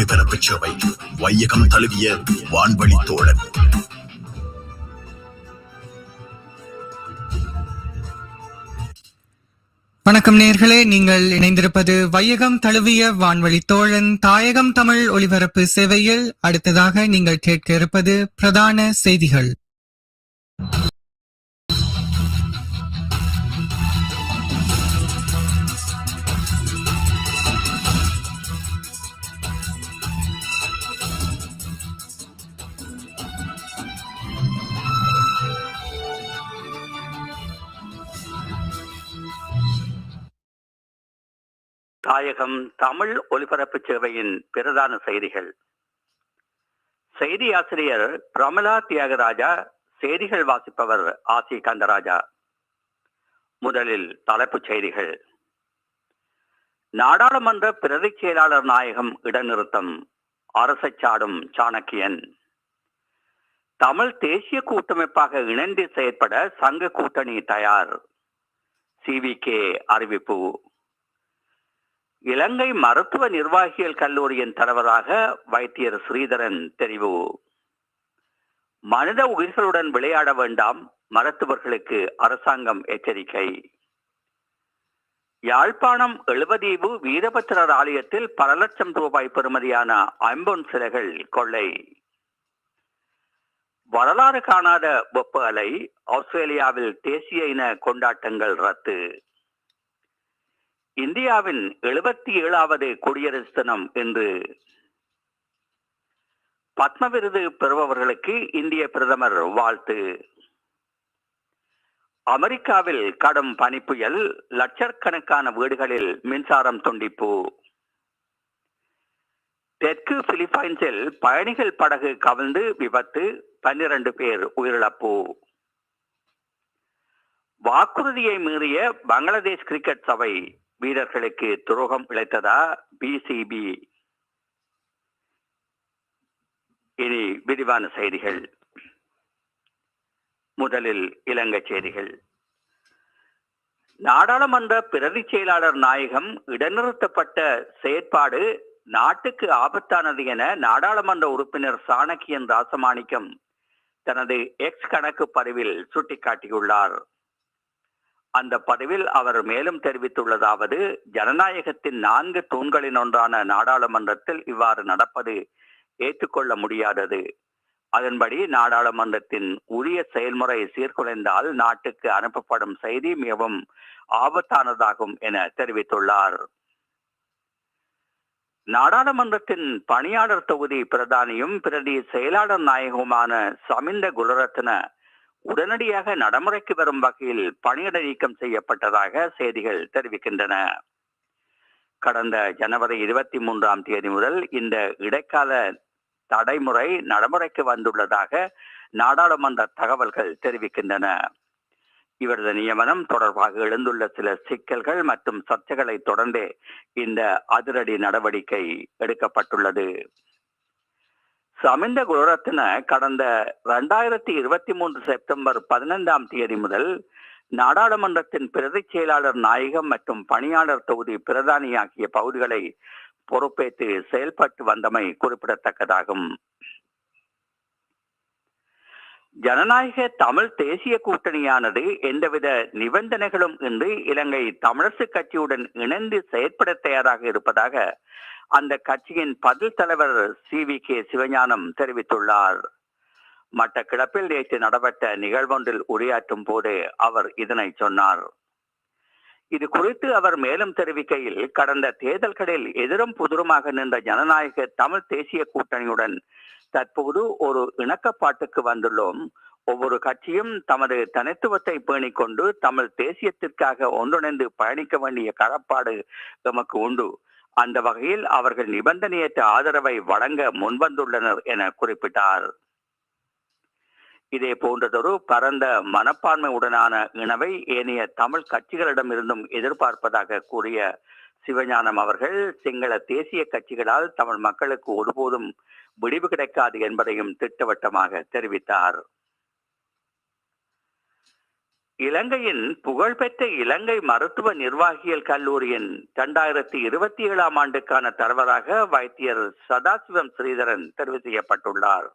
ஒளிபரப்பு வையகம் தழுவிய வான்வழி தோழன். வணக்கம் நேர்களே நீங்கள் இணைந்திருப்பது வையகம் தழுவிய வான்வழி தோழன் தாயகம் தமிழ் ஒலிபரப்பு சேவையில். அடுத்ததாக நீங்கள் கேட்க இருப்பது பிரதான செய்திகள். தாயகம் தமிழ் ஒலிபரப்பு சேவையின் பிரதான செய்திகள். செய்தி ஆசிரியர் பிரமலா தியாகராஜா செய்திகள் வாசிப்பவர் ஆசி கந்தராஜா. முதலில் தலைப்புச் செய்திகள். நாடாளுமன்ற பிரதி செயலாளர் நாயகம் இடைநிறுத்தம் அரசை சாடும் சாணக்கியன். தமிழ் தேசிய கூட்டமைப்பாக இணைந்து செயற்பட சங்க கூட்டணி தயார் சிவிகே அறிவிப்பு. இலங்கை மருத்துவ நிர்வாகிகள் கல்லூரியின் தலைவராக வைத்தியர் ஸ்ரீதரன் தெரிவு. மனித உயிர்களுடன் விளையாட வேண்டாம் மருத்துவர்களுக்கு அரசாங்கம் எச்சரிக்கை. யாழ்ப்பாணம் எழுபதீவு வீரபத்திரர் ஆலயத்தில் பல லட்சம் ரூபாய் பெறுமதியான ஐம்பொன் சிலைகள் கொள்ளை. வரலாறு காணாத வெப்ப அலை ஆஸ்திரேலியாவில் தேசிய இன கொண்டாட்டங்கள் ரத்து. இந்தியாவின் எழுபத்தி ஏழாவது குடியரசு தினம் என்று பத்ம விருது பெறுபவர்களுக்கு இந்திய பிரதமர் வாழ்த்து. அமெரிக்காவில் கடும் பனிப்புயல் லட்சக்கணக்கான வீடுகளில் மின்சாரம் துண்டிப்பு. தெற்கு பிலிப்பைன்ஸில் பயணிகள் படகு கவிழ்ந்து விபத்து பன்னிரண்டு பேர் உயிரிழப்பு. வாக்குறுதியை மீறிய பங்களாதேஷ் கிரிக்கெட் சபை வீரர்களுக்கு துரோகம் இழைத்ததா? பிசிபி இனி விரிவான செய்திகள். முதலில் இலங்கை செய்திகள். நாடாளுமன்ற பிரதி செயலாளர் நாயகம் இடைநிறுத்தப்பட்ட செயற்பாடு நாட்டுக்கு ஆபத்தானது என நாடாளுமன்ற உறுப்பினர் சாணக்கியன் ராசமாணிக்கம் தனது எக்ஸ் கணக்கு பதிவில் சுட்டிக்காட்டியுள்ளார். அந்த பதிவில் அவர் மேலும் தெரிவித்துள்ளதாவது ஜனநாயகத்தின் நான்கு தூண்களின் ஒன்றான நாடாளுமன்றத்தில் இவ்வாறு நடப்பது ஏற்றுக்கொள்ள முடியாதது. அதன்படி நாடாளுமன்றத்தின் உரிய செயல்முறை சீர்குலைந்தால் நாட்டுக்கு அனுப்பப்படும் செய்தி மிகவும் ஆபத்தானதாகும் என தெரிவித்துள்ளார். நாடாளுமன்றத்தின் பணியாளர் தொகுதி பிரதானியும் பிரதி செயலாளர் நாயகமான சமிந்த குலரத்ன உடனடியாக நடைமுறைக்கு வரும் வகையில் பணியிட நீக்கம் செய்யப்பட்டதாக செய்திகள் தெரிவிக்கின்றன. கடந்த ஜனவரி இருபத்தி மூன்றாம் தேதி முதல் இந்த இடைக்கால தடைமுறை நடைமுறைக்கு வந்துள்ளதாக நாடாளுமன்ற தகவல்கள் தெரிவிக்கின்றன. இவரது நியமனம் தொடர்பாக எழுந்துள்ள சில சிக்கல்கள் மற்றும் சர்ச்சைகளை தொடர்ந்தே இந்த அதிரடி நடவடிக்கை எடுக்கப்பட்டுள்ளது. சமிந்த குலரத்ன கடந்த இரண்டாயிரத்தி இருபத்தி மூன்று செப்டம்பர் பதினைந்தாம் தேதி முதல் நாடாளுமன்றத்தின் பிரதி செயலாளர் நாயகம் மற்றும் பணியாளர் தொகுதி பிரதானி ஆகிய பகுதிகளை பொறுப்பேற்று செயல்பட்டு வந்தமை குறிப்பிடத்தக்கதாகும். ஜனநாயக தமிழ் தேசிய கூட்டணியானது எந்தவித நிபந்தனைகளும் இன்றி இலங்கை தமிழரசு கட்சியுடன் இணைந்து செயற்பட தயாராக இருப்பதாக அந்த கட்சியின் பதில் தலைவர் சி வி கே சிவஞானம் தெரிவித்துள்ளார். மட்டக்கிழப்பில் நேற்று நடைபெற்ற நிகழ்வொன்றில் உரையாற்றும் போது அவர் இதனை சொன்னார். இது குறித்து அவர் மேலும் தெரிவிக்கையில் கடந்த தேர்தல்களில் எதிரும் புதிருமாக நின்ற ஜனநாயக தமிழ் தேசிய கூட்டணியுடன் தற்போது ஒரு இணக்கப்பாட்டுக்கு வந்துள்ளோம். ஒவ்வொரு கட்சியும் தமது தனித்துவத்தை பேணிக்கொண்டு தமிழ் தேசியத்திற்காக ஒன்றிணைந்து பயணிக்க வேண்டிய கடப்பாடு எமக்கு உண்டு. அந்த வகையில் அவர்கள் நிபந்தனையற்ற ஆதரவை வழங்க முன்வந்துள்ளனர் என குறிப்பிட்டார். இதே போன்றதொரு பரந்த மனப்பான்மையுடனான இணவை ஏனைய தமிழ் கட்சிகளிடமிருந்தும் எதிர்பார்ப்பதாக கூறிய சிவஞானம் அவர்கள் சிங்கள தேசிய கட்சிகளால் தமிழ் மக்களுக்கு ஒருபோதும் விடிவு கிடைக்காது என்பதையும் திட்டவட்டமாக தெரிவித்தார். இலங்கையின் புகழ்பெற்ற இலங்கை மருத்துவ நிர்வாகியல் கல்லூரியின் இரண்டாயிரத்தி இருபத்தி ஏழாம் ஆண்டுக்கான தலைவராக வைத்தியர் சதாசிவம் ஸ்ரீதரன் தெரிவு செய்யப்பட்டுள்ளார்.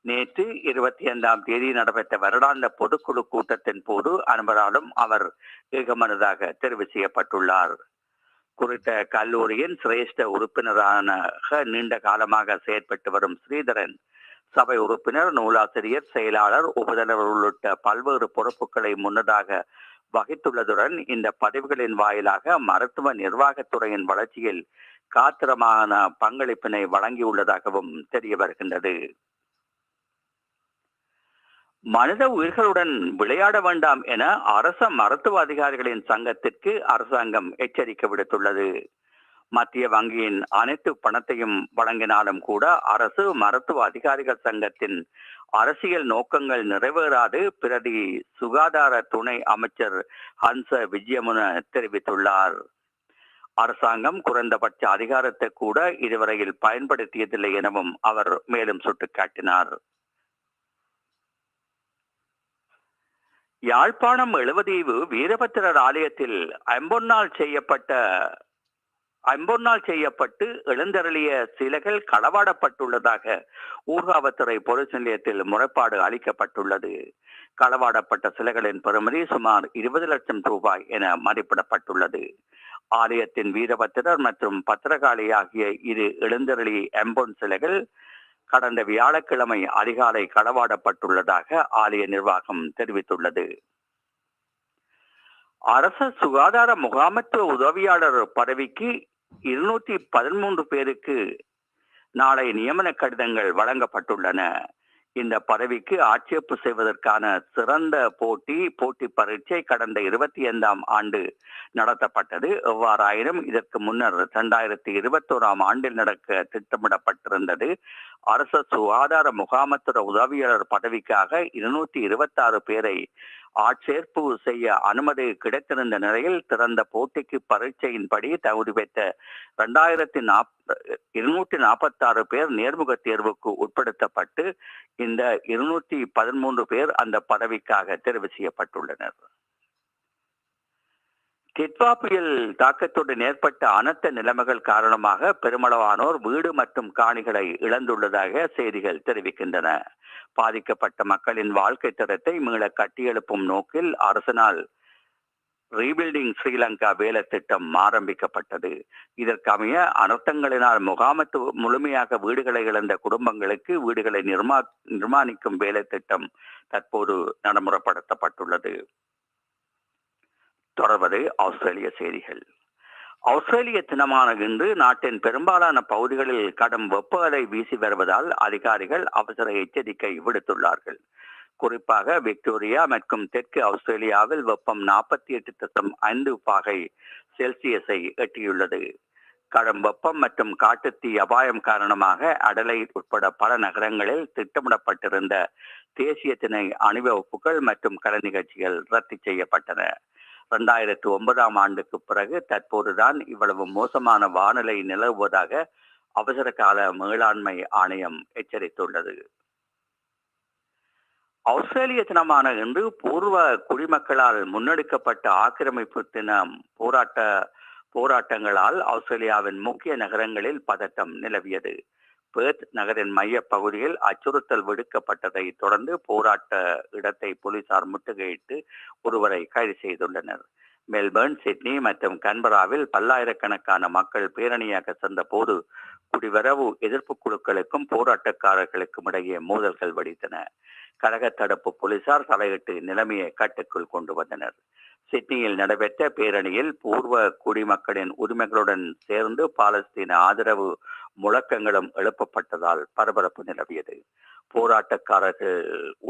நேற்று இருபத்தி ஐந்தாம் தேதி நடைபெற்ற வருடாந்த பொதுக்குழு கூட்டத்தின் போது அனைவராலும் அவர் ஏகமனதாக தெரிவு செய்யப்பட்டுள்ளார். குறித்த கல்லூரியின் சிரேஷ்ட உறுப்பினரான நீண்ட காலமாக செயற்பட்டு வரும் ஸ்ரீதரன் சபை உறுப்பினர் நூலாசிரியர் செயலாளர் உபதலைவர் உள்ளிட்ட பல்வேறு பொறுப்புகளை முன்னதாக வகித்துள்ளதுடன் இந்த பதவிகளின் வாயிலாக மருத்துவ நிர்வாகத்துறையின் வளர்ச்சியில் காத்திரமான பங்களிப்பினை வழங்கியுள்ளதாகவும் தெரிய வருகின்றது. மனித உயிர்களுடன் விளையாட வேண்டாம் என அரச மருத்துவ அதிகாரிகளின் சங்கத்திற்கு அரசாங்கம் எச்சரிக்கை விடுத்துள்ளது. மத்திய வங்கியின் அனைத்து பணத்தையும் வழங்கினாலும் கூட அரசு மருத்துவ அதிகாரிகள் சங்கத்தின் அரசியல் நோக்கங்கள் நிறைவேறாது. பிரதி சுகாதார துணை அமைச்சர் ஹன்ச விஜயமுன தெரிவித்துள்ளார். அரசாங்கம் குறைந்தபட்ச அதிகாரத்தை கூட இதுவரையில் பயன்படுத்தியதில்லை எனவும் அவர் மேலும் சுட்டிக்காட்டினார். யாழ்ப்பாணம் எழுவதீவு வீரபத்திரர் ஆலயத்தில் ஐம்பொன்னால் செய்யப்பட்ட அம்பொன்னால் செய்யப்பட்டு எழுந்தருளிய சிலைகள் களவாடப்பட்டுள்ளதாக ஊர்காவத்துறை பொருள் நிலையத்தில் முறைப்பாடு அளிக்கப்பட்டுள்ளது. களவாடப்பட்ட சிலைகளின் பெறுமதி சுமார் இருபது லட்சம் ரூபாய் என மதிப்பிடப்பட்டுள்ளது. ஆலயத்தின் வீரபத்திரர் மற்றும் பத்திரகாளி ஆகிய இரு எழுந்தருளி எம்பொன் சிலைகள் கடந்த வியாழக்கிழமை அதிகாலை களவாடப்பட்டுள்ளதாக ஆலய நிர்வாகம் தெரிவித்துள்ளது. அரச சுகாதார முகாமத்துவ உதவியாளர் பதவிக்கு இருநூத்தி பதிமூன்று பேருக்கு நாளை நியமன கடிதங்கள் வழங்கப்பட்டுள்ளன. இந்த பதவிக்கு ஆட்சேப்பு செய்வதற்கான சிறந்த போட்டி போட்டி பரீட்சை கடந்த இருபத்தி ஐந்தாம் ஆண்டு நடத்தப்பட்டது. எவ்வாறாயினும் இதற்கு முன்னர் இரண்டாயிரத்தி இருபத்தோராம் ஆண்டில் நடக்க திட்டமிடப்பட்டிருந்தது. அரச சுகாதார முகாமத்துற உதவியாளர் பதவிக்காக இருநூற்றி இருபத்தாறு பேரை ஆட்சேர்ப்பு செய்ய அனுமதி கிடைத்திருந்த நிலையில் திறந்த போட்டிக்கு பரீட்சையின்படி தகுதி பெற்ற இரண்டாயிரத்தி நாப் இருநூற்றி நாற்பத்தி ஆறு பேர் நேர்முக தேர்வுக்கு உட்படுத்தப்பட்டு இந்த இருநூற்றி பதிமூன்று பேர் அந்த பதவிக்காக தெரிவு செய்யப்பட்டுள்ளனர். டிட்வா புயல் தாக்கத்துடன் ஏற்பட்ட அனர்த்த நிலைமைகள் காரணமாக பெருமளவானோர் வீடு மற்றும் காணிகளை இழந்துள்ளதாக செய்திகள் தெரிவிக்கின்றன. பாதிக்கப்பட்ட மக்களின் வாழ்க்கை தரத்தை மீள கட்டியெழுப்பும் நோக்கில் அரசினால் ரீபில்டிங் ஸ்ரீலங்கா வேலை திட்டம் ஆரம்பிக்கப்பட்டது. இதற்கமைய அனர்த்தங்களினால் முகாமத்து முழுமையாக வீடுகளை இழந்த குடும்பங்களுக்கு வீடுகளை நிர்மா நிர்மாணிக்கும் வேலை திட்டம் தற்போது நடைமுறைப்படுத்தப்பட்டுள்ளது. தொடர்வது ஆஸ்திரேலிய செய்திகள். ஆஸ்திரேலிய தினமான இன்று நாட்டின் பெரும்பாலான பகுதிகளில் கடும் வெப்ப அலை வீசி வருவதால் அதிகாரிகள் அவசர எச்சரிக்கை விடுத்துள்ளார்கள். குறிப்பாக விக்டோரியா மற்றும் தெற்கு ஆஸ்திரேலியாவில் வெப்பம் நாற்பத்தி எட்டு தசம் ஐந்து பாகை செல்சியஸை எட்டியுள்ளது. கடும் வெப்பம் மற்றும் காட்டுத்தீ அபாயம் காரணமாக அடலை உட்பட பல நகரங்களில் திட்டமிடப்பட்டிருந்த தேசிய திணை அணிவகுப்புகள் மற்றும் கலை நிகழ்ச்சிகள் ரத்து செய்யப்பட்டன. இரண்டாயிரத்தி ஒன்பதாம் ஆண்டுக்கு பிறகு தற்போதுதான் இவ்வளவு மோசமான வானிலை நிலவுவதாக அவசர கால மேலாண்மை ஆணையம் எச்சரித்துள்ளது. ஆஸ்திரேலிய தினமான இன்று பூர்வ குடிமக்களால் முன்னெடுக்கப்பட்ட ஆக்கிரமிப்பு தினம் போராட்ட போராட்டங்களால் ஆஸ்திரேலியாவின் முக்கிய நகரங்களில் பதட்டம் நிலவியது. பேர்த் நகரின் மைய பகுதியில் அச்சுறுத்தல் விடுக்கப்பட்டதை தொடர்ந்து போராட்ட இடத்தை போலீசார் முற்றுகையிட்டு ஒருவரை கைது செய்துள்ளனர். மெல்பர்ன் சிட்னி மற்றும் கன்பராவில் பல்லாயிரக்கணக்கான மக்கள் பேரணியாக சென்ற போது குடிவரவு எதிர்ப்பு குழுக்களுக்கும் போராட்டக்காரர்களுக்கும் இடையே மோதல்கள் வெடித்தன. கழக தடுப்பு போலீசார் தலையிட்டு நிலைமையை கட்டுக்குள் கொண்டு வந்தனர். சிட்னியில் நடைபெற்ற பேரணியில் பூர்வ குடிமக்களின் உரிமைகளுடன் சேர்ந்து பாலஸ்தீன ஆதரவு முழக்கங்களும் எழுப்பப்பட்டதால் பரபரப்பு நிலவியது. போராட்டக்காரர்கள்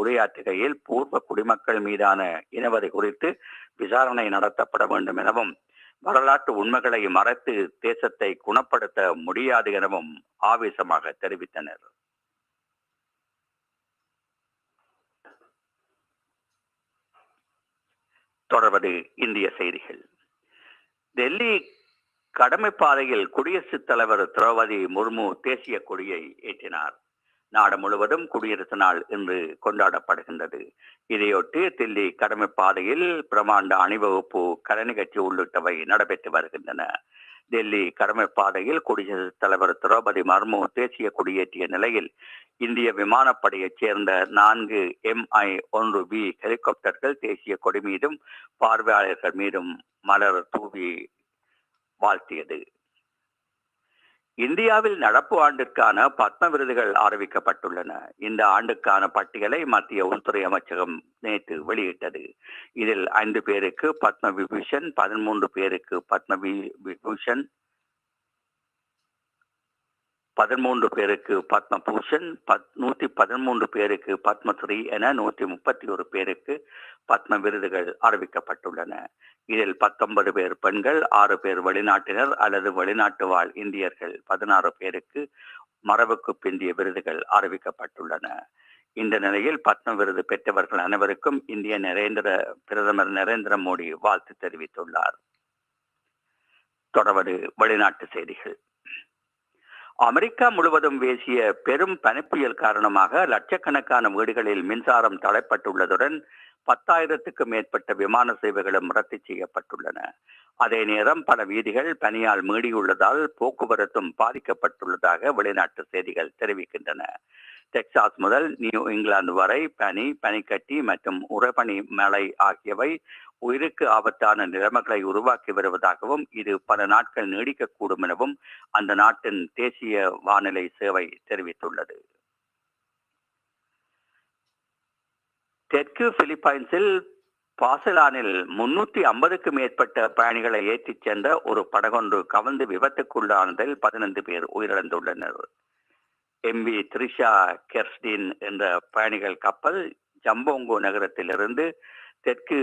உரையாற்றுகையில் பூர்வ குடிமக்கள் மீதான இனவரை குறித்து விசாரணை நடத்தப்பட வேண்டும் எனவும் வரலாற்று உண்மைகளை மறைத்து தேசத்தை குணப்படுத்த முடியாது எனவும் ஆவேசமாக தெரிவித்தனர். தொடர்வது இந்திய செய்திகள். டெல்லி கடமை பாதையில் குடியரசுத் தலைவர் திரௌபதி முர்மு தேசிய கொடியை ஏற்றினார். நாடு முழுவதும் குடியரசு நாள் இன்று கொண்டாடப்படுகின்றது. இதையொட்டி தில்லி கடமை பாதையில் பிரமாண்ட அணிவகுப்பு கலை நிகழ்ச்சி உள்ளிட்டவை நடைபெற்று வருகின்றன. டெல்லி கடமைப்பாதையில் குடியரசுத் தலைவர் திரௌபதி மர்மு தேசிய கொடியேற்றிய நிலையில் இந்திய விமானப்படையைச் சேர்ந்த நான்கு எம்ஐ ஒன்று பி ஹெலிகாப்டர்கள் தேசிய கொடி மீதும் பார்வையாளர்கள் மீதும் மலர் தூவி வாழ்த்தியது. இந்தியாவில் நடப்பு ஆண்டிற்கான பத்ம விருதுகள் அறிவிக்கப்பட்டுள்ளன. இந்த ஆண்டுக்கான பட்டியலை மத்திய உள்துறை அமைச்சகம் நேற்று வெளியிட்டது. இதில் ஐந்து பேருக்கு பத்ம விபூஷன் பதிமூன்று பேருக்கு பத்ம வி- விபூஷன் பதிமூன்று பேருக்கு பத்ம பூஷன் பத் நூத்தி பதிமூன்று பேருக்கு பத்மஸ்ரீ என நூத்தி முப்பத்தி ஒரு பேருக்கு பத்ம விருதுகள் அறிவிக்கப்பட்டுள்ளன. இதில் பத்தொன்பது பேர் பெண்கள் ஆறு பேர் வெளிநாட்டினர் அல்லது வெளிநாட்டு வாழ் இந்தியர்கள். பதினாறு பேருக்கு மரபுக்கு பிந்திய விருதுகள் அறிவிக்கப்பட்டுள்ளன. இந்த நிலையில் பத்ம விருது பெற்றவர்கள் அனைவருக்கும் இந்திய நரேந்திர பிரதமர் நரேந்திர மோடி வாழ்த்து தெரிவித்துள்ளார். தொடர்வது வெளிநாட்டு செய்திகள். அமெரிக்கா முழுவதும் வீசிய பெரும் பனிப்புயல் காரணமாக லட்சக்கணக்கான வீடுகளில் மின்சாரம் தடைப்பட்டுள்ளதுடன் பத்தாயிரத்துக்கும் மேற்பட்ட விமான சேவைகளும் ரத்து செய்யப்பட்டுள்ளன. அதே நேரம் பல வீதிகள் பனியால் மீடியுள்ளதால் போக்குவரத்தும் பாதிக்கப்பட்டுள்ளதாக வெளிநாட்டு செய்திகள் தெரிவிக்கின்றன. டெக்சாஸ் முதல் நியூ இங்கிலாந்து வரை பனி பனிக்கட்டி மற்றும் உறைபனி மழை ஆகியவை உயிருக்கு ஆபத்தான நிலைமைகளை உருவாக்கி வருவதாகவும் இது பல நாட்கள் நீடிக்கக்கூடும் எனவும் அந்த நாட்டின் தேசிய வானிலை சேவை தெரிவித்துள்ளது. தெற்கு பிலிப்பைன்ஸில் பாசலானில் முன்னூத்தி ஐம்பதுக்கு மேற்பட்ட பயணிகளை ஏற்றிச் சென்ற ஒரு படகொன்று கவிழ்ந்து விபத்துக்குள்ளானதில் பதினைந்து பேர் உயிரிழந்துள்ளனர். எம்வி த்ரிஷா கெர்ஸ்டின் என்ற பயணிகள் கப்பல் ஜம்போங்கோ நகரத்திலிருந்து தெற்கு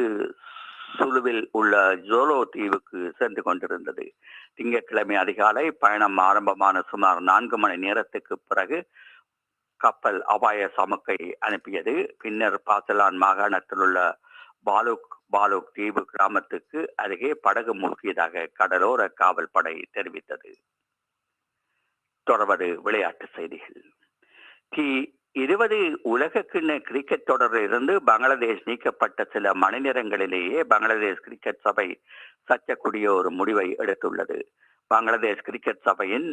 சுலுவில் உள்ள ஜோலோ தீவுக்கு சென்று கொண்டிருந்தது. திங்கட்கிழமை அதிகாலை பயணம் ஆரம்பமான சுமார் நான்கு மணி நேரத்துக்கு பிறகு கப்பல் அபாய சமுக்கை அனுப்பியது. பின்னர் பாசலான் மாகாணத்தில் உள்ள பாலுக் பாலுக் தீவு கிராமத்துக்கு அருகே படகு மூழ்கியதாக கடலோர காவல் படை தெரிவித்தது. தொடர்வது விளையாட்டு செய்திகள். டி இருபது உலக கிண்ண கிரிக்கெட் தொடரில் இருந்து பங்களாதேஷ் நீக்கப்பட்ட சில மணி நேரங்களிலேயே பங்களாதேஷ் கிரிக்கெட் சபை சர்ச்சக்கூடிய ஒரு முடிவை எடுத்துள்ளது. பங்களாதேஷ் கிரிக்கெட் சபையின்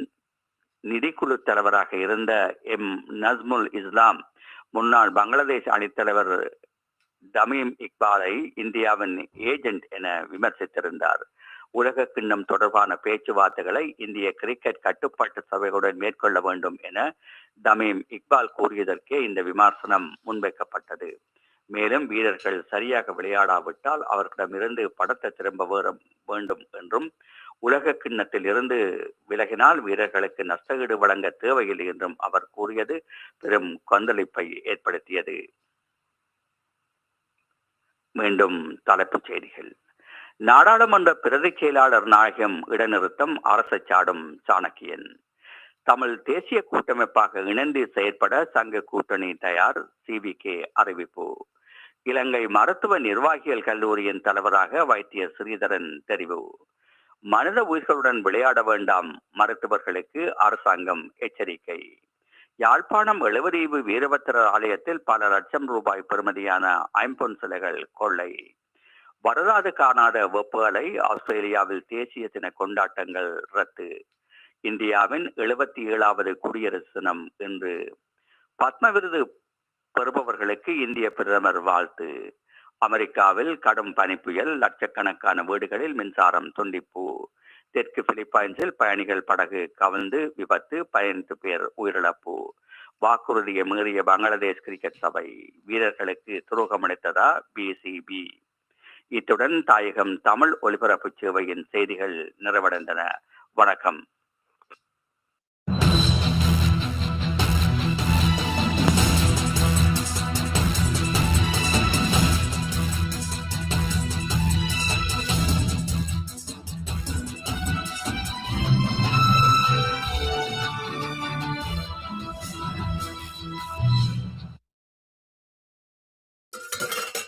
நிதிக்குழு தலைவராக இருந்த எம். நஸ்முல் இஸ்லாம் முன்னாள் பங்களாதேஷ் அணித்தலைவர் தமீம் இக்பாலை இந்தியாவின் ஏஜென்ட் என விமர்சித்திருந்தார். உலக கிண்ணம் தொடர்பான பேச்சுவார்த்தைகளை இந்திய கிரிக்கெட் கட்டுப்பாட்டு சபைகளுடன் மேற்கொள்ள வேண்டும் என தமீம் இக்பால் கூறியதற்கே இந்த விமர்சனம் முன்வைக்கப்பட்டது. மேலும் வீரர்கள் சரியாக விளையாடாவிட்டால் அவர்களிடமிருந்து படத்தை திரும்ப வேண்டும் என்றும் உலக கிண்ணத்தில் இருந்து விலகினால் வீரர்களுக்கு நஷ்டஈடு வழங்க தேவையில்லை என்றும் அவர் கூறியது பெரும் கொந்தளிப்பை ஏற்படுத்தியது. மீண்டும் தலைப்புச் செய்திகள். நாடாளுமன்ற பிரதி செயலாளர் நாயகம் இடைநிறுத்தம் அரசு சாடும் சாணக்கியன். தமிழ் தேசிய கூட்டமைப்பாக இணைந்து செயற்பட சங்க கூட்டணி தயார் சிவிகே அறிவிப்பு. இலங்கை மருத்துவ நிர்வாகிகள் கல்லூரியின் தலைவராக வைத்திய ஸ்ரீதரன் தெரிவு. மனித உயிர்களுடன் விளையாட வேண்டாம் மருத்துவர்களுக்கு அரசாங்கம் எச்சரிக்கை. யாழ்ப்பாணம் எழுவதீவு வீரபத்திரர் ஆலயத்தில் பல லட்சம் ரூபாய் பெறுமதியான ஐம்பொன் சிலைகள் கொள்ளை. வரலாறு காணாத வெப்பு ஆஸ்திரேலியாவில் தேசிய தின கொண்டாட்டங்கள் ரத்து. இந்தியாவின் எழுபத்தி ஏழாவது குடியரசு தினம் இன்று பத்ம விருது பெறுபவர்களுக்கு இந்திய பிரதமர் வாழ்த்து. அமெரிக்காவில் கடும் பனிப்புயல் லட்சக்கணக்கான வீடுகளில் மின்சாரம் துண்டிப்பு. தெற்கு பிலிப்பைன்ஸில் பயணிகள் படகு கவிழ்ந்து விபத்து பதினைந்து பேர் உயிரிழப்பு. வாக்குறுதியை மீறிய பங்களாதேஷ் கிரிக்கெட் சபை. வீரர்களுக்கு துரோகமளித்ததா பிசிபி இத்துடன் தாயகம் தமிழ் ஒலிபரப்பு சேவையின் செய்திகள் நிறைவடைந்தன. வணக்கம்.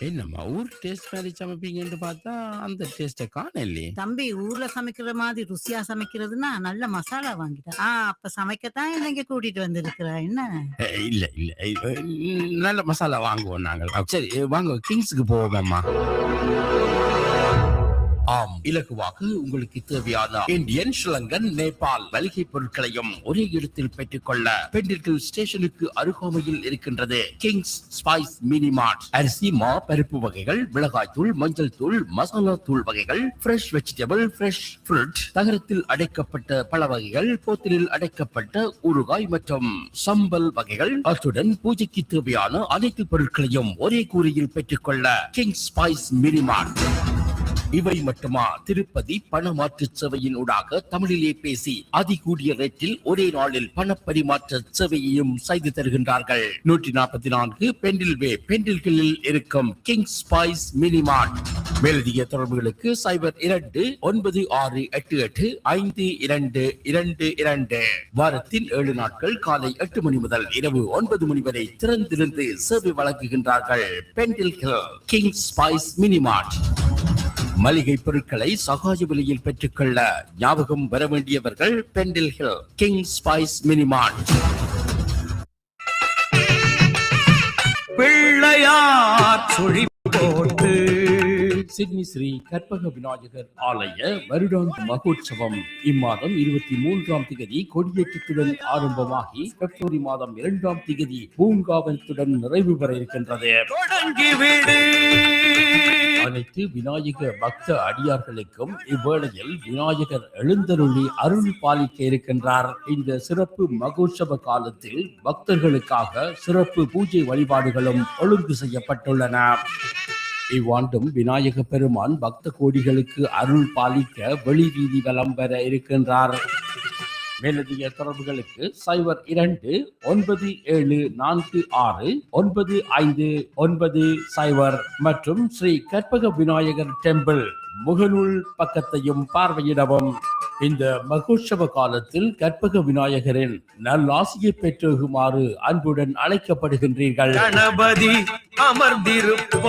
என்னம்மா ஊர் டேஸ்ட் மாதிரி சமைப்பீங்கன்னு பார்த்தா அந்த டேஸ்ட்டை காணலையே. தம்பி ஊர்ல சமைக்கிற மாதிரி ருசியா சமைக்கிறதுனா நல்ல மசாலா வாங்கிட்டா ஆ அப்ப சமைக்கத்தான் என்ன இங்க கூட்டிட்டு வந்திருக்கிறா? என்ன? இல்ல இல்ல. நல்ல மசாலா வாங்குவோம் நாங்கள். சரி வாங்க கிங்ஸ்க்கு போவோம்மா ஆம். இலகுவாக உங்களுக்கு தேவையான இந்தியன் ஸ்ரீலங்கன் நேபாள் மளிகை பொருட்களையும் ஒரே இடத்தில் பெற்றுக்கொள்ள பெண்டிர்கள் ஸ்டேஷனுக்கு அருகாமையில் இருக்கின்றது. Kings spice mini mart. அரிசி மா பருப்பு வகைகள் மிளகாய் தூள் மஞ்சள் தூள் மசாலா தூள் வகைகள் ஃப்ரெஷ் வெஜிடபிள் ஃப்ரெஷ் ஃப்ரூட் தகரத்தில் அடைக்கப்பட்ட பழ வகைகள் போத்தலில் அடைக்கப்பட்ட ஊறுகாய் மற்றும் சம்பல் வகைகள். அத்துடன் பூஜைக்கு தேவையான அனைத்து பொருட்களையும் ஒரே கூரையில் பெற்றுக்கொள்ள கிங்ஸ் ஸ்பைஸ் மினி மார்ட். இவை மட்டுமா? திருப்பதி பணமாற்று சேவையின் ஊடாக தமிழிலே பேசி அதிகூடிய ரேட்டில் ஒரே நாளில் பண பரிமாற்ற சேவையையும் செய்து தருகின்றார்கள். நூற்றி நாற்பத்தி நான்கு பெண்டில் வே பெண்டில்களில் இருக்கும் கிங் ஸ்பைஸ் மினிமார்ட் மேலதிக தொடர்புகளுக்கு சைபர் இரண்டு ஒன்பது ஆறு எட்டு எட்டு ஐந்து இரண்டு இரண்டு இரண்டு. வாரத்தில் ஏழு நாட்கள் காலை எட்டு மணி முதல் இரவு ஒன்பது மணி வரை திறந்திருந்து சேவை வழங்குகின்றார்கள். பெண்டில் கிங் ஸ்பைஸ் மினிமார்ட் மளிகை பொருட்களை சகாய விலையில் பெற்றுக்கொள்ள ஞாபகம் வர வேண்டியவர்கள் Pendle hill king spice minimart Pillaiyar சுழி போட்டு. சிட்னி ஸ்ரீ கற்பக விநாயகர் ஆலய வருடாந்த மகோற்சவம். இம்மாதம் இருபத்தி மூன்றாம் திகதி கொடியேற்றத்துடன் ஆரம்பமாகி பிப்ரவரி மாதம் இரண்டாம் திகதி பூங்காவனத்துடன் நிறைவு பெற இருக்கின்றது. அனைத்து விநாயக பக்த அடியார்களுக்கும் இவ்வேளையில் விநாயகர் எழுந்தருளி அருள் பாலிக்க இருக்கின்றார். இந்த சிறப்பு மகோற்சவ காலத்தில் பக்தர்களுக்காக சிறப்பு பூஜை வழிபாடுகளும் ஒழுங்கு செய்யப்பட்டுள்ளன. இவ்வாண்டும் விநாயக பெருமான் பக்த கோடிகளுக்கு அருள் பாலிக்க வெளி வீதி வலம் பெற இருக்கின்றார். மேலதிக தொடர்புகளுக்கு சைபர் இரண்டு ஒன்பது ஏழு நான்கு ஆறு ஒன்பது ஐந்து ஒன்பது சைபர் மற்றும் ஸ்ரீ கற்பக விநாயகர் டெம்பிள் முகநூல் பக்கத்தையும் பார்வையிடவும். இந்த மகோற்சவ காலத்தில் கற்பக விநாயகரின் நல்லாசியை பெற்றுகுமாறு அன்புடன் அழைக்கப்படுகின்றீர்கள். கணபதி அமர்ந்திருப்பார்.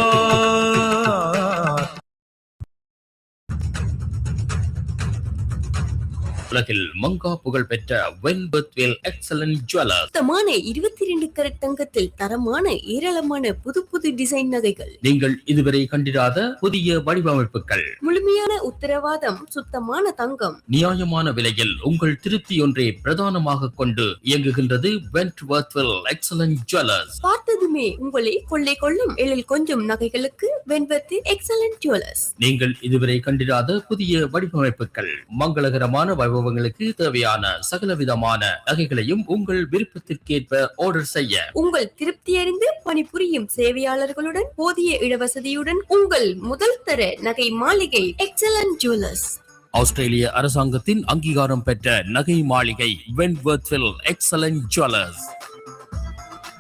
உலகில் மங்கா புகழ் பெற்ற வென்பத்வேல் எக்ஸலன்ட் ஜுவல்லர் சுத்தமான இருபத்தி ரெண்டு கரட் தங்கத்தில் தரமான ஏராளமான புது புது டிசைன் நகைகள். நீங்கள் இதுவரை கண்டிராத புதிய வடிவமைப்புகள். முழுமையான உத்தரவாதம் சுத்தமான தங்கம். நியாயமான விலையில் உங்கள் திருப்தி ஒன்றே பிரதானமாக கொண்டு இயங்குகின்றது வென்ட்வர்த்வில் எக்ஸலன்ட் ஜுவல்லர்ஸ் பார்த்ததுமே உங்களை கொள்ளை கொள்ளும் எழில் கொஞ்சம் நகைகளுக்கு வெண்பத்தி எக்ஸலன்ட் ஜுவல்லர்ஸ் நீங்கள் இதுவரை கண்டிராத புதிய வடிவமைப்புகள். மங்களகரமான வைபவங்களுக்கு தேவையான சகலவிதமான நகைகளையும் உங்கள் விருப்பத்திற்கேற்ப ஆர்டர் செய்ய. உங்கள் திருப்தி அறிந்து பணிபுரியும் சேவையாளர்களுடன் போதிய இடவசதியுடன் உங்கள் முதல் தர நகை மாளிகை எக்ஸலன்ட் ஜுவல்லர்ஸ் ஆஸ்திரேலிய அரசாங்கத்தின் அங்கீகாரம் பெற்ற நகை மாளிகை வென்வர்த்வில் எக்ஸலன்ட் ஜுவல்லர்ஸ்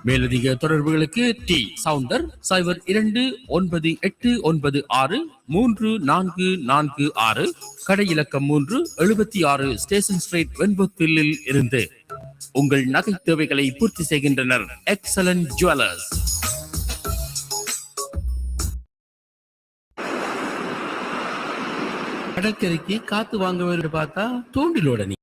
மேலதிக தொடர்புகளுக்கு டி. சவுண்டர் சைபர் இரண்டு ஒன்பது எட்டு ஒன்பது ஆறு மூன்று நான்கு நான்கு ஆறு கடை இலக்கம் மூன்று எழுபத்தி ஆறு ஸ்டேஷன் ஸ்ட்ரீட் வெண்பொத்திலில் இருந்து. உங்கள் நகை தேவைகளை பூர்த்தி செய்கின்றனர். எக்ஸலன்ட் ஜுவல்லர்ஸ் கடற்கரைக்கு காத்து வாங்க வேண்டும் பார்த்தா தூண்டிலோட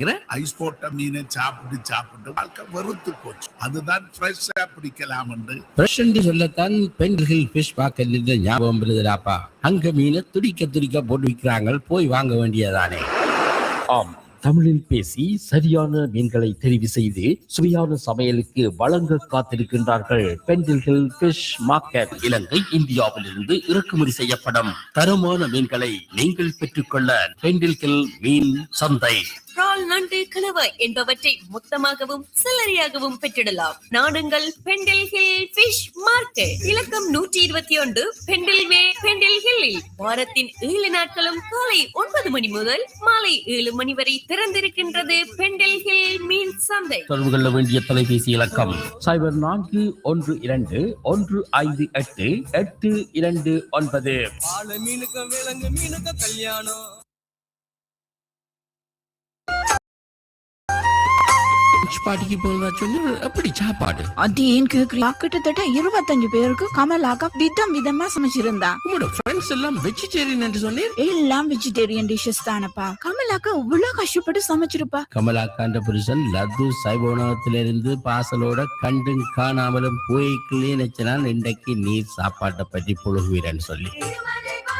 நிக்கிற ஐஸ் போட்ட மீனை சாப்பிட்டு சாப்பிட்டு வாழ்க்கை வெறுத்து போச்சு. அதுதான் ஃப்ரெஷ்ஷா பிடிக்கலாம் என்று. பிரசண்டி சொல்லத்தான் பெண்கள் ஃபிஷ் பார்க்க ஞாபகம் வருதுடாப்பா. அங்க மீனை துடிக்க துடிக்க போட்டு விற்கிறாங்க போய் வாங்க வேண்டியதானே. ஆம். தமிழில் பேசி சரியான மீன்களை தெரிவு செய்து சுவையான சமையலுக்கு வழங்க காத்திருக்கின்றார்கள் பெண்டில்கள் ஃபிஷ் மார்க்கெட் இலங்கை இந்தியாவிலிருந்து இறக்குமதி செய்யப்படும் தரமான மீன்களை நீங்கள் பெற்றுக்கொள்ள பெண்டில்கள் மீன் சந்தை. இறால் நண்டு கணவாய் என்பவற்றை மொத்தமாகவும் சில்லறையாகவும் பெற்றிடலாம். நாடுங்கள் பெண்டில் ஹில் ஃபிஷ் மார்க்கெட். இலக்கம் நூற்றி இருபத்தி ஒன்று பெண்டில் வே பெண்டில் ஹில்லில். வாரத்தின் ஏழு நாட்களும் காலை ஒன்பது மணி முதல் மாலை ஏழு மணி வரை திறந்திருக்கின்றது பெண்டில் ஹில் மீன் சந்தை. தொடர்பு கொள்ள வேண்டிய தொலைபேசி இலக்கம். சைபர் நான்கு ஒன்று இரண்டு ஒன்று ஐந்து எட்டு எட்டு இரண்டு ஒன்பது. மீனுக்கு விலங்கு மீனுக்கு கல்யாணம். லான்ச் பார்ட்டிக்கு போகிறதா சொன்னா எப்படி சாப்பாடு? அது ஏன் கேக்குறீங்க? கிட்டத்தட்ட இருபத்தஞ்சு பேருக்கு கமலாக்கா விதம் விதமா சமைச்சிருந்தா. உங்களோட ஃப்ரெண்ட்ஸ் எல்லாம் வெஜிடேரியன் என்று சொன்னீர் எல்லாம் வெஜிடேரியன் டிஷ்ஷஸ் தானப்பா. கமலாக்கா இவ்வளவு கஷ்டப்பட்டு சமைச்சிருப்பா. கமலாக்காண்ட புருஷன் லத்து சைவனத்திலிருந்து பாசலோட கண்டும் காணாமலும் போய்க்குள்ளே நினைச்சனால் இன்றைக்கு நீர் சாப்பாட்டை பற்றி புழுகுவீரன்னு சொல்லி.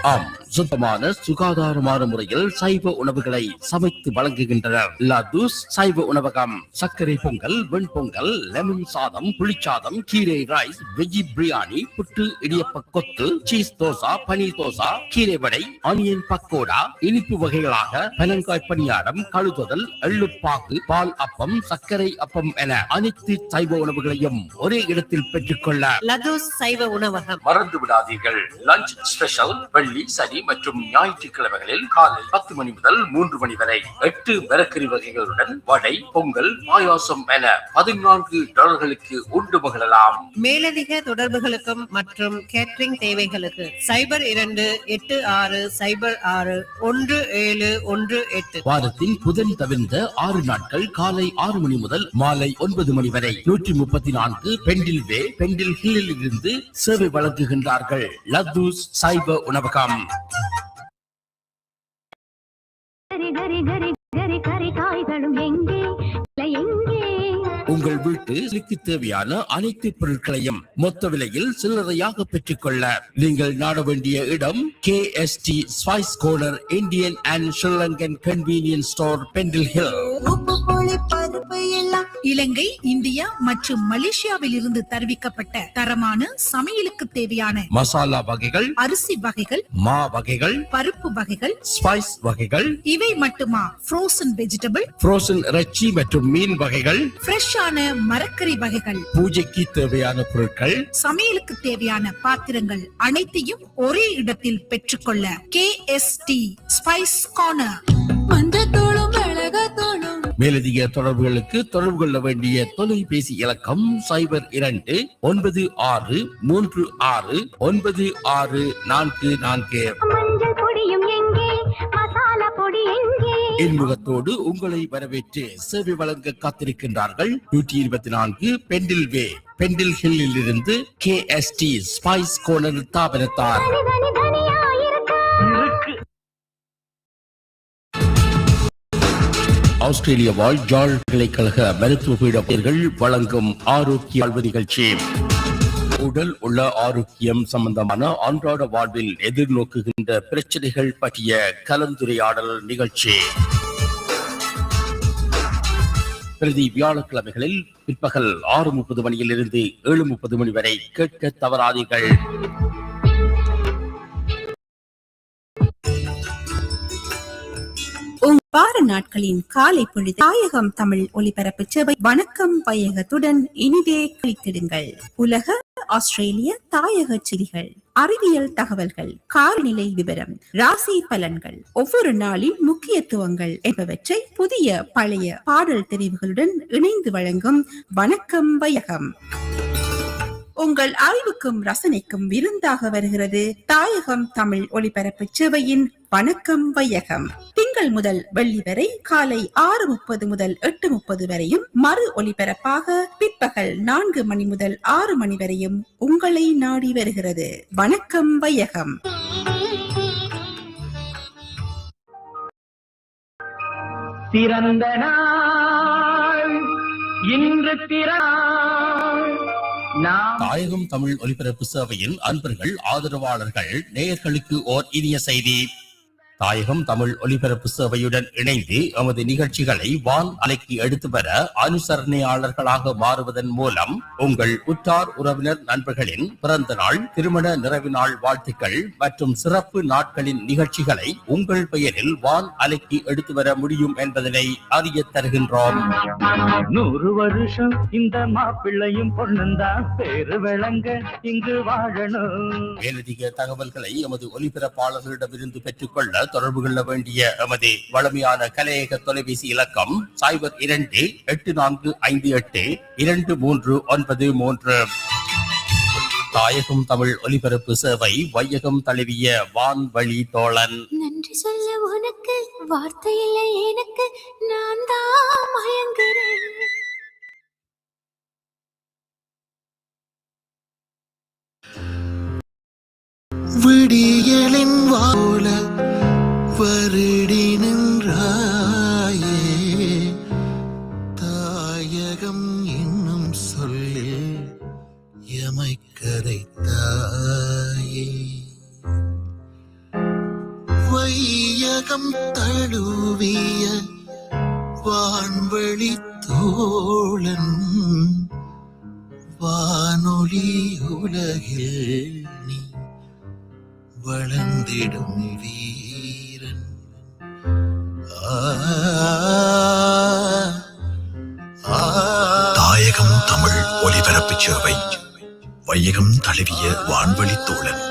ஆம் சுத்தமான சுகாதாரமான முறையில் சைவ உணவுகளை சமைத்து வழங்குகின்றனர். லதூஸ் சைவ உணவகம். சர்க்கரை பொங்கல் வெண்பொங்கல் லெமன் சாதம் புளிச்சாதம் கீரை rice veggie biryani puttu idiyappa kothu cheese dosa paneer dosa கீரை வடை ஆனியன் பக்கோடா இனிப்பு வகைகளாக பனங்காய் பணியாரம் கழுதுதல் எள்ளுப்பாகு பால் அப்பம் சர்க்கரை அப்பம் என அனைத்து சைவ உணவுகளையும் ஒரே இடத்தில் பெற்றுக்கொள்ள லதூஸ் சைவ உணவகம். மறந்து விடாதீர்கள் லஞ்ச் ஸ்பெஷல் வெள்ளி சனி மற்றும் ஞாயிற்றுக்கிழமைகளில் காலை பத்து மணி முதல் மூன்று மணி வரை எட்டு மிரக்கறி வகைகளுடன் வடை பொங்கல் பாயாசம் என பதினான்கு டாலர்களுக்கு உண்டு மகிழலாம். மேலதிக தொடர்புகளுக்கும் மற்றும் கேட்டரிங் தேவைகளுக்கு சைபர் இரண்டு எட்டு ஆறு சைபர் ஆறு ஒன்று ஏழு ஒன்று எட்டு. வாரத்தின் புதன் தவிர்ந்த ஆறு நாட்கள் காலை ஆறு மணி முதல் மாலை ஒன்பது மணி வரை நூற்றி முப்பத்தி நான்கு பெண்டில் வே பெண்டில் ஹில்லில் இருந்து சேவை வழங்குகின்றார்கள். லத்தூஸ் சைவ உணவகம். கரி கரி கரி கரி கரி காய்களும் எங்கே? எங்கே? உங்கள் வீட்டுக்கு தேவையான அனைத்து பொருட்களையும் மொத்த விலையில் சில்லறையாக பெற்றுக்கொள்ள நீங்கள் நாட வேண்டிய இடம் K S D spice corner Indian and Sri Lankan convenience store Pendle Hill Ilangai India மற்றும் மலேசியாவில் இருந்து தருவிக்கப்பட்ட தரமான சமையலுக்கு தேவையான மசாலா வகைகள் அரிசி வகைகள் மா வகைகள் பருப்பு வகைகள் ஸ்பைஸ் வகைகள் இவை மட்டுமா? ஃப்ரோசன் வெஜிடபிள் ஃப்ரோசன் இறைச்சி மற்றும் மீன் வகைகள் ஃப்ரெஷ்ஷான மரக்கறி வகைகள் பூஜைக்கு தேவையான பொருட்கள் சமையலுக்கு தேவையான பாத்திரங்கள் அனைத்தையும் ஒரே இடத்தில் பெற்றுக்கொள்ள K S T spice corner மஞ்சத்தூளும் மிளகாத்தூளும். மேலதிக தொடர்புகளுக்கு தொடர்பு கொள்ள வேண்டிய தொலைபேசி இலக்கம் சைபர் இரண்டு ஒன்பது ஆறு மூன்று ஆறு ஒன்பது ஆறு நான்கு நான்கு. மஞ்சள் பொடியும் எங்கே? மசாலா பொடி எங்கே? இன்முகத்தோடு உங்களை வரவேற்று சேவை வழங்க காத்திருக்கின்றார்கள் நூற்றி இருபத்தி நான்கு பெண்டில் வே பெண்டில் ஹில்லில் இருந்து K S T spice corner தாபனத்தார் ஆஸ்திரேலிய வாழ் ஜாழ் பல்கலைக்கழக மருத்துவ பீடர்கள் வழங்கும் ஆரோக்கிய வாழ்வு நிகழ்ச்சி உடல் உள்ள ஆரோக்கியம் சம்பந்தமான அன்றாட வாழ்வில் எதிர்நோக்குகின்ற பிரச்சனைகள் பற்றிய கலந்துரையாடல் நிகழ்ச்சி. பிரதி வியாழக்கிழமைகளில் பிற்பகல் ஆறு முப்பது மணியிலிருந்து ஏழு முப்பது மணி வரை கேட்க தவறாதீர்கள். வார நாட்களின் காலை பொழுது தாயகம் தமிழ் ஒலிபரப்பு சேவை வணக்கம் பயகத்துடன் இனிதே கழித்திடுங்கள். உலக ஆஸ்திரேலிய தாயக செய்திகள் அறிவியல் தகவல்கள் காலநிலை விவரம் ராசி பலன்கள் ஒவ்வொரு நாளின் முக்கியத்துவங்கள் என்பவற்றை புதிய பழைய பாடல் தெரிவுகளுடன் இணைந்து வழங்கும் வணக்கம் வையகம். உங்கள் அறிவுக்கும் ரசனைக்கும் விருந்தாக வருகிறது. தாயகம் தமிழ் ஒலிபரப்பு சேவையின் வணக்கம் வையகம். திங்கள் முதல் வெள்ளி வரை காலை ஆறு முப்பது முதல் எட்டு முப்பது வரையும் மறு ஒலிபரப்பாக பிற்பகல் நான்கு மணி முதல் ஆறு மணி வரையும் உங்களை நாடி வருகிறது. வணக்கம் வையகம். பிறந்த நாள். இன்று பிறநாள் தாயகம் தமிழ் ஒலிபரப்பு சேவையின் அன்பர்கள் ஆதரவாளர்கள் நேயர்களுக்கு ஓர் இனிய செய்தி. தாயகம் தமிழ் ஒலிபரப்பு சேவையுடன் இணைந்து எமது நிகழ்ச்சிகளை வான் அலைக்கு எடுத்து வர அனுசரணையாளர்களாக மாறுவதன் மூலம் உங்கள் உற்றார் உறவினர் நண்பர்களின் பிறந்த நாள் திருமண நிறைவு நாள் வாழ்த்துக்கள் மற்றும் சிறப்பு நாட்களின் நிகழ்ச்சிகளை உங்கள் பெயரில் வான் அலைக்கு எடுத்து வர முடியும் என்பதனை அறிய தருகின்றோம். நூறு வருஷம் இந்த மாப்பிள்ளையும் பொண்ணுந்தான் பேரு விளங்க இங்கு வாழணும். மேலதிக தகவல்களை எமது ஒலிபரப்பாளர்களிடமிருந்து பெற்றுக்கொள்ள தொடர்பு கொள்ள வேண்டிய எமது வளமையான கலையக தொலைபேசி இலக்கம் சைபர் இரண்டு எட்டு நான்கு ஐந்து எட்டு இரண்டு மூன்று ஒன்பது மூன்று. தாயகம் தமிழ் ஒலிபரப்பு சேவை வையகம் தழுவிய வான்வழி தோழன். நன்றி சொல்ல உனக்கு வார்த்தை எனக்கு நான் தான் மயங்குறேன் விடியலின் வா வான்வழி தோழன் வானொலி உலகில் நீ வளர்ந்திடும் வீரன். தாயகம் தமிழ் ஒலிபரப்பு சேவை வையகம் தழுவிய வான்வழி தோழன்.